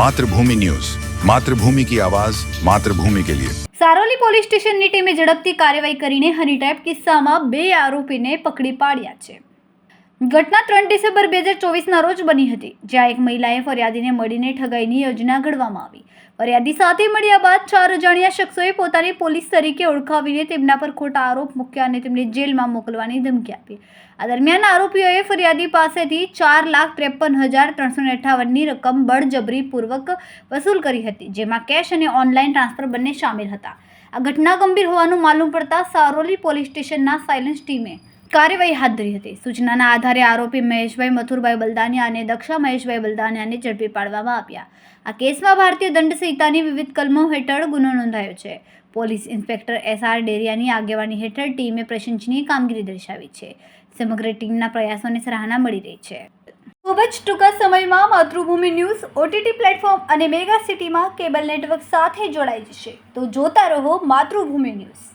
Mathrubhumi news. Mathrubhumi કી આવાજ, માતૃભૂમિ કે લિયે. સારોલી પોલીસ સ્ટેશનની ટીમે ઝડપથી કાર્યવાહી કરીને હની ટ્રેપ કિસ્સામાં બે આરોપીને પકડી પાડ્યા છે. ઘટના ત્રણ ડિસેમ્બર બે હજાર ચોવીસના રોજ બની હતી, જ્યાં એક મહિલાએ ફરિયાદીને મળીને ઠગાઈની યોજના ઘડવામાં આવી. ફરિયાદી સાથે મળ્યા બાદ ચાર અજાણ્યા શખ્સોએ પોતાની પોલીસ તરીકે ઓળખાવીને તેમના પર ખોટા આરોપ મૂક્યા અને તેમને જેલમાં મોકલવાની ધમકી આપી. આ દરમિયાન આરોપીઓએ ફરિયાદી પાસેથી ચાર લાખ ત્રેપન હજાર ત્રણસો અઠાવનની રકમ બળજબરીપૂર્વક વસૂલ કરી હતી, જેમાં કેશ અને ઓનલાઈન ટ્રાન્સફર બંને સામેલ હતા. આ ઘટના ગંભીર હોવાનું માલુમ પડતા સારોલી પોલીસ સ્ટેશનના સાયલન્સ ટીમે કાર્યવાહી હાથ ધરી હતી. સૂચનાના આધારે આરોપી મહેશભાઈ મથુરભાઈ બલદાનિયા અને દક્ષા મહેશભાઈ બલદાનિયાને ઝડપી પાડવામાં આવ્યા. આ કેસમાં ભારતીય દંડ સંહિતાની વિવિધ કલમો હેઠળ ગુનો નોંધાયો છે. પોલીસ ઇન્સ્પેક્ટર એસ આર ડેરિયાની આગેવાની હેઠળ ટીમે પ્રશંસનીય કામગીરી દર્શાવી છે. સમગ્ર ટીમના પ્રયાસોને સરાહના મળી રહી છે. ખૂબ જ ટૂંકા સમયમાં માતૃભૂમિ ન્યૂઝ, ઓટીટી પ્લેટફોર્મ અને મેગા સિટીમાં કેબલ નેટવર્ક સાથે જોડાઈ જશે. તો જોતા રહો માતૃભૂમિ ન્યૂઝ.